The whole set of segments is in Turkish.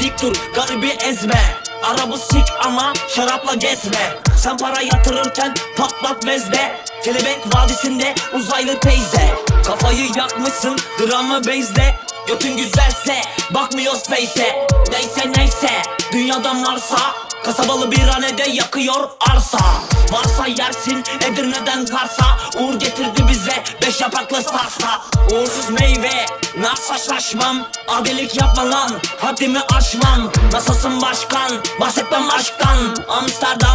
dik dur garibi ezme. Arabı sik ama şarapla gezme. Sen para yatırırken patlat mezde Kelebek vadisinde uzaylı teyze. Kafayı yakmışsın dramı bezle. Götün güzelse bakmıyoruz face'e Neyse neyse. Dünyadan varsa Kasabalı bir hanede yakıyor arsa. Varsa yersin Edirne'den Kars'a. Uğur getirdi bize beş yapraklı sarsa. Uğursuz meyve Nasıl şaşmam. Adilik yapma lan Haddimi aşmam. Nasılsın başkan? Bahsetmem aşktan. Amsterdam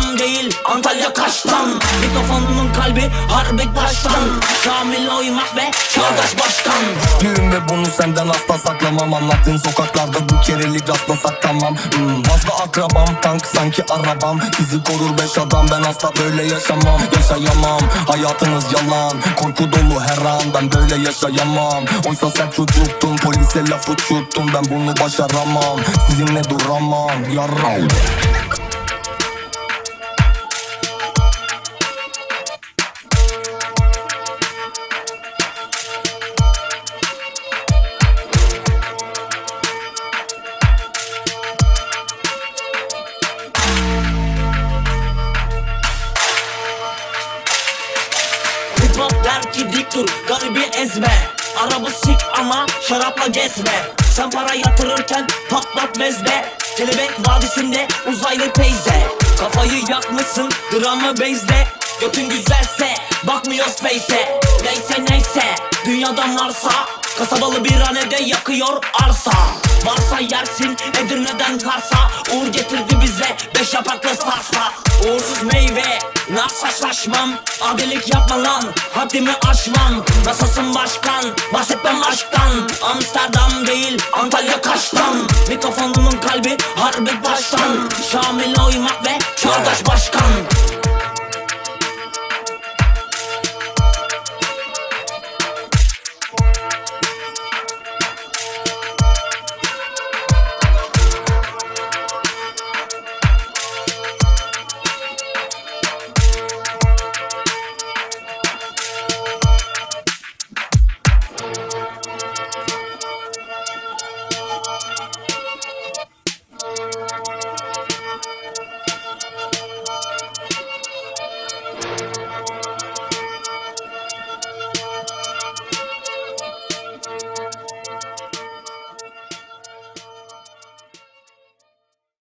Antalya Kaş'tan Mikrofonunun kalbi harbi taştan. Şamil oymak ve Çağdaş Başkan. Düğün ve bunu senden asla saklamam. Anlattığın sokaklarda bu kerelik rastlasak tamam hmm, Fazla akrabam tank sanki arabam. Bizi korur beş adam ben asla böyle yaşamam. Yaşayamam hayatınız yalan. Korku dolu her an böyle yaşayamam. Oysa sen çocuktun polise laf uçuttun Ben bunu başaramam sizinle duramam. Yaram ki dik dur garibi ezme. Arabı sik ama şarapla gezme. Sen para yatırırken patlat mezde Kelebek vadisinde uzaylı teyze. Kafayı yakmışsın dramı bezle. Götün güzelse bakmıyoruz face'e Neyse neyse dünyadan varsa Kasabalı bir hanede yakıyor arsa. Varsa yersin Edirne'den Kars'a. Uğur getirdi bize beş yapraklı sarsa. Uğursuz meyve Nasıl şaşmam Adilik yapma lan. Haddimi aşmam Nasılsın başkan? Bahsetmem aşktan. Amsterdam değil Antalya Kaş'tan. Mikrofonunun kalbi harbi taştan Şamil oymak ve Çağdaş Başkan